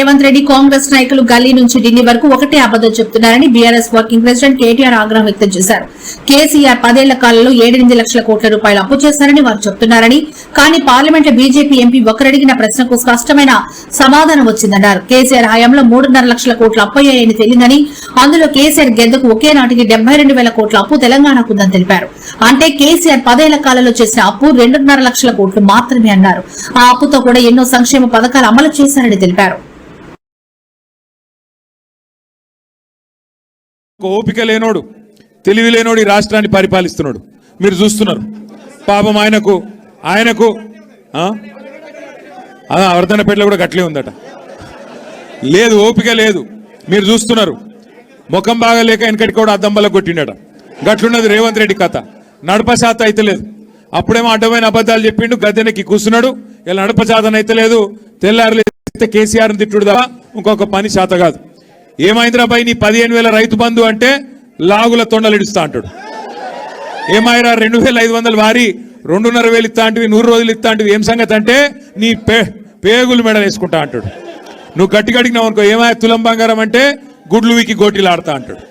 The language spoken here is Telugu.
రేవంత్ రెడ్డి కాంగ్రెస్ నాయకులు గల్లీ నుంచి ఢిల్లీ వరకు ఒకటే అబద్దం చెప్తున్నారని బీఆర్ఎస్ వర్కింగ్ ప్రెసిడెంట్ కేటీఆర్ ఆగ్రహం వ్యక్తం చేశారు. కేసీఆర్ పదేళ్ళ కాలంలో ఏడెనిమిది లక్షల కోట్ల రూపాయలు అప్పు చేశారని వారు చెప్తున్నారని కానీ పార్లమెంట్ బీజేపీ ఎంపీ ఒకరడిగిన ప్రశ్నకు స్పష్టమైన సమాధానం వచ్చిందన్నారు. కేసీఆర్ హయాంలో మూడున్నర లక్షల కోట్లు అప్పయ్యాయని అయ్యాయని అందులో కేసీఆర్ గెద్దకు ఒకే నాటికి డెబ్బై రెండు వేల కోట్ల అప్పు తెలంగాణకు ఉందని తెలిపారు. అంటే కేసీఆర్ పదేళ్ళ కాలంలో చేసిన అప్పు రెండున్నర లక్షల కోట్లు మాత్రమే అన్నారు. ఆ అప్పుతో కూడా ఎన్నో సంక్షేమ పథకాలు అమలు చేశారని తెలిపారు. ఓపిక లేనోడు తెలివి లేనోడు ఈ రాష్ట్రాన్ని పరిపాలిస్తున్నాడు. మీరు చూస్తున్నారు. పాపం ఆయనకు ఆయనకు ఆ? ఆ, వర్ధనపేటలో కూడా గట్లే ఉందట. లేదు ఓపిక లేదు. మీరు చూస్తున్నారు. ముఖం బాగా లేక వెనకటి కూడా అద్దంబల కొట్టిండట. గట్లున్నది రేవంత్ రెడ్డి కథ. నడప శాత అయితే లేదు. అప్పుడేమో అడ్డమైన అబద్ధాలు చెప్పిండు గద్దెనకి కూర్చున్నాడు. ఇలా నడప శాతం అయితే లేదు. తెల్లారులే కేసీఆర్ని తిట్టుడు తప్ప ఇంకొక పని శాత కాదు. ఏమైందిరా బాయ్ నీ పదిహేను వేల రైతు బంధు అంటే లాగుల తొండలు ఇడుస్తా అంటాడు. ఏమైరా రెండు వేల ఐదు వందలు వారి రెండున్నర వేలు ఇస్తా అంటివి నూరు రోజులు ఇస్తా అంటివి ఏం సంగతి అంటే నీ పే పేగులు మెడ వేసుకుంటా అంటాడు. నువ్వు గట్టి గడిగినావు అనుకో ఏమాయ తులం బంగారం అంటే గుడ్లు వీకి గోటీలు ఆడతా అంటాడు.